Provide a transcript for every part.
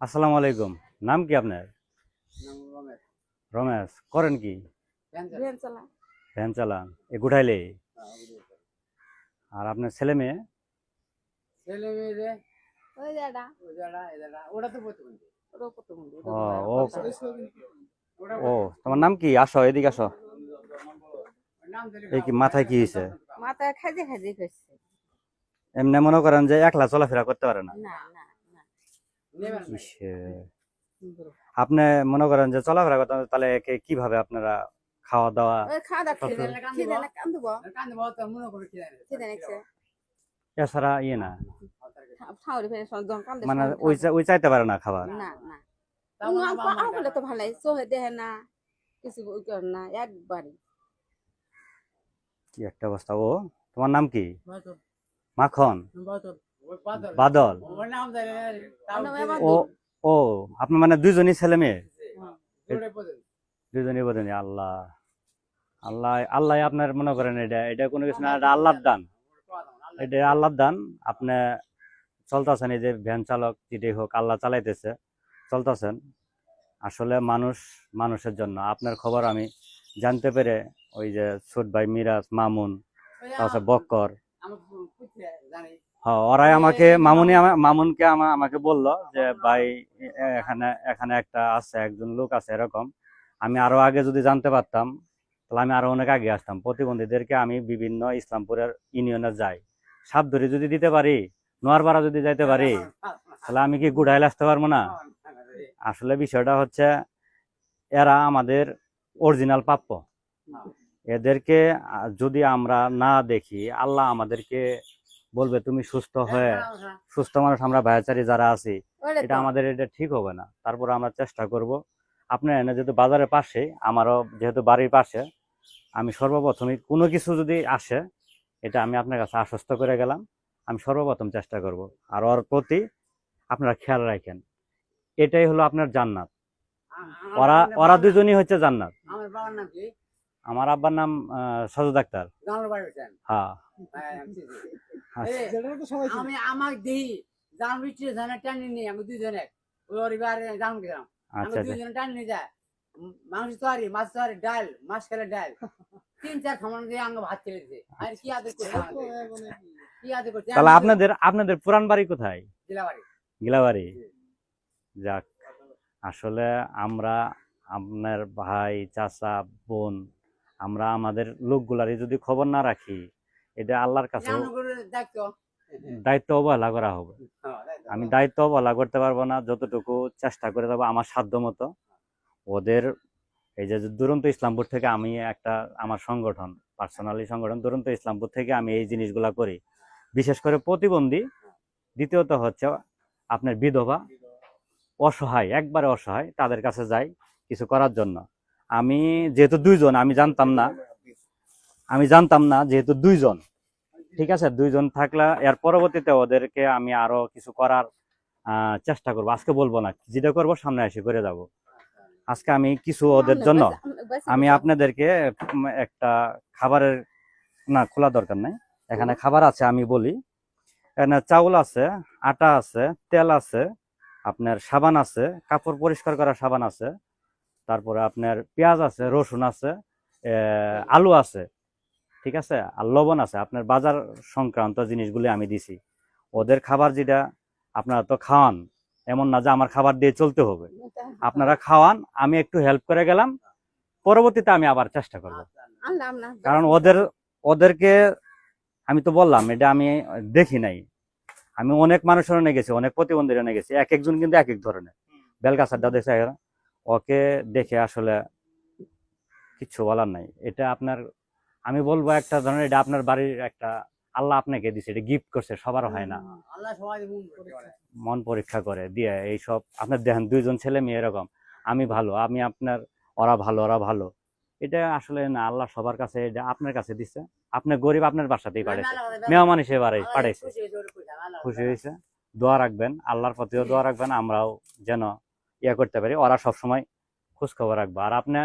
আসসালামু আলাইকুম। নাম কি আপনার? রমেশ। করেন কি? ভ্যান চালা ভ্যান চালান এ গুঠাইলে? আর আপনার ছেলে মেয়ে? ছেলে ও তোমার নাম কি? আসো এদিকে আসো। এই কি মাথায় কি হয়েছে মাথায় খাজে খাজে করছে এমনি মনে করেন যে একলা চলাফেরা করতে পারে না। আপনি মনে করেন যে চলাফেরা করতে তাহলে কীভাবে আপনারা খাওয়া দাওয়া মনে এছাড়া ইয়ে না? মানে ওই চাইতে পারে না খাবার? তো ভালোই দেহে না কিছু না একবারই। কি একটা অবস্থা? ও তোমার নাম কি? মাখন। বাদল। ও ও আপনি মানে দুইজনই ছেলে মেয়ে? প্রতিবন্ধী। দুজনই বোঝেন। আল্লাহ। আল্লাহ আল্লাহ আপনার মনে করেন এটা এটা কোনো কিছু না এটা আল্লাহর দান। এটা আল্লাহর দান। আপনি চলতেছেন এই যে ভ্যান চালক যেটাই হোক আল্লাহ চালাইতেছে চলতেছেন। আসলে মানুষ মানুষের জন্য। আপনার খবর আমি জানতে পেরে ওই যে ছোট ভাই মিরাজ মামুন ওই বক্কর। হ্যাঁ ওরাই আমাকে মামুনি। মামুনকে আমা- আমাকে বলল যে ভাই এখানে এখানে একটা আছে একজন লোক আছে এরকম। আমি আরও আগে যদি জানতে পারতাম তাহলে আমি আরও অনেক আগে আসতাম। প্রতিবন্ধীদেরকে আমি বিভিন্ন ইসলামপুরের ইউনিয়নে যাই। সাপ ধরে যদি দিতে পারি নোয়ারপাড়া যদি যাইতে পারি তাহলে আমি কি গুড়াইলে আসতে পারব না? আসলে বিষয়টা হচ্ছে এরা আমাদের অরিজিনাল প্রাপ্য এদেরকে যদি আমরা না দেখি আল্লাহ আমাদেরকে বলবে তুমি সুস্থ হয়ে সুস্থ মানুষ আমরা ভাইচারি যারা আছি এটা আমাদের এটা ঠিক হবে না। তারপর আমরা চেষ্টা করব। আপনার এনে যেহেতু বাজারের পাশে আমারও যেহেতু বাড়ির পাশে আমি সর্বপ্রথমে কোনো কিছু যদি আসে এটা আমি আপনার কাছে আশ্বস্ত করে গেলাম আমি সর্বপ্রথম চেষ্টা করব। আর ওর প্রতি আপনারা খেয়াল রাখেন এটাই হলো আপনার জান্নাত। ওরা ওরা দুজনই হচ্ছে জান্নাত। আমার বাবার নাম কি? আমার আব্বার নাম আহ, ডাক্তার বাড়ি হয়েছেন হ্যাঁ। আচ্ছা। আমি আমার দেহি জান বিচ্ছে টানি নিয়ে আমি দুজনে ওই পরিবারে জান গেলাম। আমি আচ্ছা আচ্ছা। দুজনে টানি নিয়ে যায়। মাংস তরি মাছ তরি ডাল মাছ খেলে ডাল। তিন চার খামান দিয়ে আঙ্গ ভাত খেলে দিছে। আর কি আদর কি আদর করছে? তাহলে আপনাদের আপনাদের পুরান বাড়ি কোথায়? গিলাবাড়ি। যাক আসলে আমরা আপনার ভাই চাচা বোন আমরা আমাদের লোকগুলারই যদি খবর না রাখি এটা আল্লাহর কাছে দায়িত্ব। অবহেলা করা হবে। আমি দায়িত্ব অবহেলা করতে পারব না যতটুকু চেষ্টা করে যাব আমার সাধ্য মতো। ওদের এই যে দুরন্ত ইসলামপুর থেকে আমি একটা আমার সংগঠন পার্সোনালি সংগঠন দুরন্ত ইসলামপুর থেকে আমি এই জিনিসগুলা করি। বিশেষ করে প্রতিবন্ধী দ্বিতীয়ত হচ্ছে আপনার বিধবা। অসহায় একবারে অসহায় তাদের কাছে যাই। কিছু করার জন্য। আমি যেহেতু দুইজন আমি জানতাম না। আমি জানতাম না যেহেতু দুইজন। ঠিক আছে? দুইজন থাকলে এর পরবর্তীতে ওদেরকে আমি আরও কিছু করার চেষ্টা করব। আজকে বলব না যেটা করব সামনে এসে করে যাব। আজকে আমি কিছু ওদের জন্য আমি আপনাদেরকে একটা খাবারের না খোলা দরকার নাই। এখানে খাবার আছে আমি বলি। এখানে চাউল আছে আটা আছে তেল আছে আপনার সাবান আছে কাপড় পরিষ্কার করা সাবান আছে। তারপরে আপনার পেঁয়াজ আছে রসুন আছে আলু আছে ঠিক আছে? আর লবণ আছে। আপনার বাজার সংক্রান্ত জিনিসগুলি আমি দিছি। ওদের খাবার যেটা আপনারা তো খাওয়ান এমন না যে আমার খাবার দিয়ে চলতে হবে। আপনারা খাওয়ান আমি একটু হেল্প করে গেলাম পরবর্তীতে আমি আবার চেষ্টা করব। কারণ ওদের ওদেরকে আমি তো বললাম এটা আমি দেখি নাই। আমি অনেক মানুষের এনে গেছি অনেক প্রতিবন্ধীর এনে গেছি। এক একজন কিন্তু এক এক ধরনের। বেলগাছারটা দেখে ওকে দেখে আসলে কিচ্ছু বলার নাই। এটা আপনার আমি বলব একটা ধরনের এটা আপনার বাড়ির একটা আল্লাহ আপনাকে দিছে এটা গিফট করছে সবার হয় না। মন পারে মন পরীক্ষা করে দিয়ে এইসব আপনার দেখেন দুইজন ছেলে মেয়ে এরকম আমি ভালো আমি আপনার ওরা ভালো ওরা ভালো। এটা আসলে না আল্লাহ সবার কাছে এটা আপনার কাছে দিচ্ছে আপনি গরিব আপনার বাসাতেই পাঠাইছে। মেহমান হিসেবে পাঠাইছে। খুশি হয়েছে। দোয়া রাখবেন আল্লাহর প্রতিও দোয়া রাখবেন আমরাও যেন ইয়ে করতে পারি। ওরা সবসময় খোঁজ খবর রাখব। আর আপনি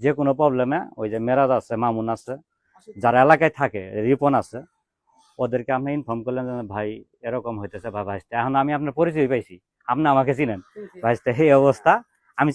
যে কোনো প্রবলেমে ওই যে মেরাজ আছে মামুন আছে যারা এলাকায় থাকে রিপন আছে ওদেরকে আপনি ইনফর্ম করলেন যে ভাই এরকম হইতেছে বা ভাইস্তে। এখন আমি আপনার পরিচয় পাইছি। আপনি আমাকে চিনেন। ভাইস্তে এই অবস্থা। আমি